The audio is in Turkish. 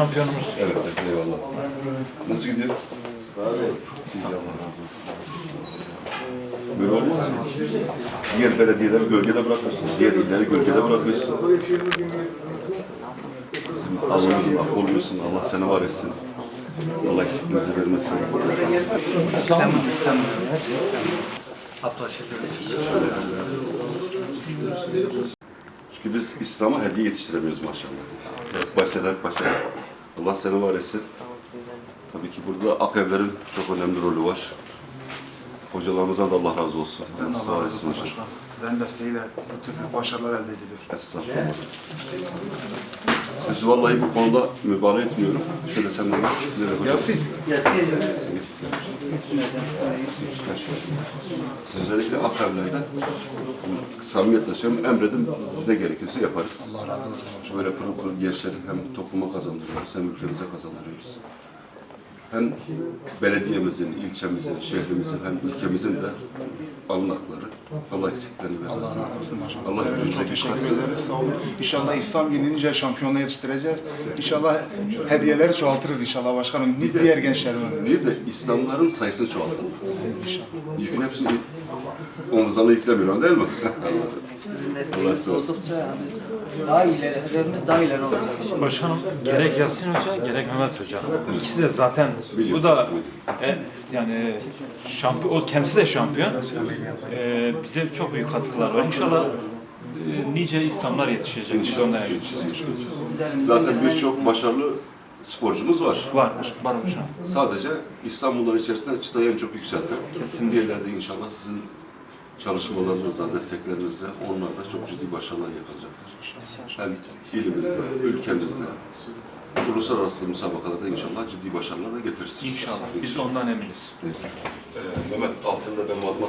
şampiyonumuz. Evet, evet, eyvallah. Nasıl gidiyor? Böyle olmaz mı? Diğer belediyeleri gölgede bırakıyorsun, diğer illeri gölgede bırakıyorsun. Sizin Allah'ın affolmuyorsun, Allah seni var etsin. Allah eksikliğinizi vermesin. İstem, İstem. Hepsi İstem. Abdülhaşit'e Çünkü biz İslam'a hediye yetiştiremiyoruz maşallah. Başta da başta. Allah seni var etsin. Tabii ki burada ak evlerin çok önemli rolü var. Hocalarımızdan da Allah razı olsun. Allah sağ Allah razı olsun hocam. Sizin desteğiyle bu tür başarılar elde ediliyor. Estağfurullah. Sizi vallahi bu konuda mübalağa etmiyorum. Şöyle sen de hocam? Yasin. Özellikle akabelerde samimiyetle söylüyorum, emredin biz de gerekiyorsa yaparız. Allah razı olsun. Böyle pırıl pırıl gençleri hem topluma kazandırıyoruz hem ülkemize kazandırıyoruz. Hem belediyemizin, ilçemizin, şehrimizin hem ülkemizin de alınakları. Allah eksiklerini Allah vermesin. razı olsun başkan. Allah Sizlere çok teşekkür ederiz. Sağ olun. İnşallah İslam yenilince şampiyonluğa yetiştireceğiz. İnşallah hediyeleri çoğaltırız inşallah başkanım. Diğer gençlerime. Bir de İslamların sayısını çoğaltalım. Yükün hepsini omuzlarına yüklemiyorum değil mi? Allah razı olsun. oldukça biz daha ileri, hedefimiz daha ileri olacak. Başkanım gerek Yasin Hoca gerek Mehmet Hoca. İkisi de zaten bu da e, yani şampiyon, o kendisi de şampiyon. E, bize çok büyük katkılar var. İnşallah e, nice İslamlar yetişecek. Biz. Güzel, Zaten birçok başarılı sporcumuz var. Var, var hocam. Sadece İstanbul'un içerisinde çıtayı en çok yükseltti. Kesinlikle. Diğerlerde inşallah sizin çalışmalarınızla, desteklerinizle onlar da çok ciddi başarılar yakalayacaklar. Hem ilimizde, ülkemizde, uluslararası müsabakalarda inşallah ciddi başarılar da getirirsiniz. İnşallah. Biz ondan eminiz. Ee, Mehmet altında benim adıma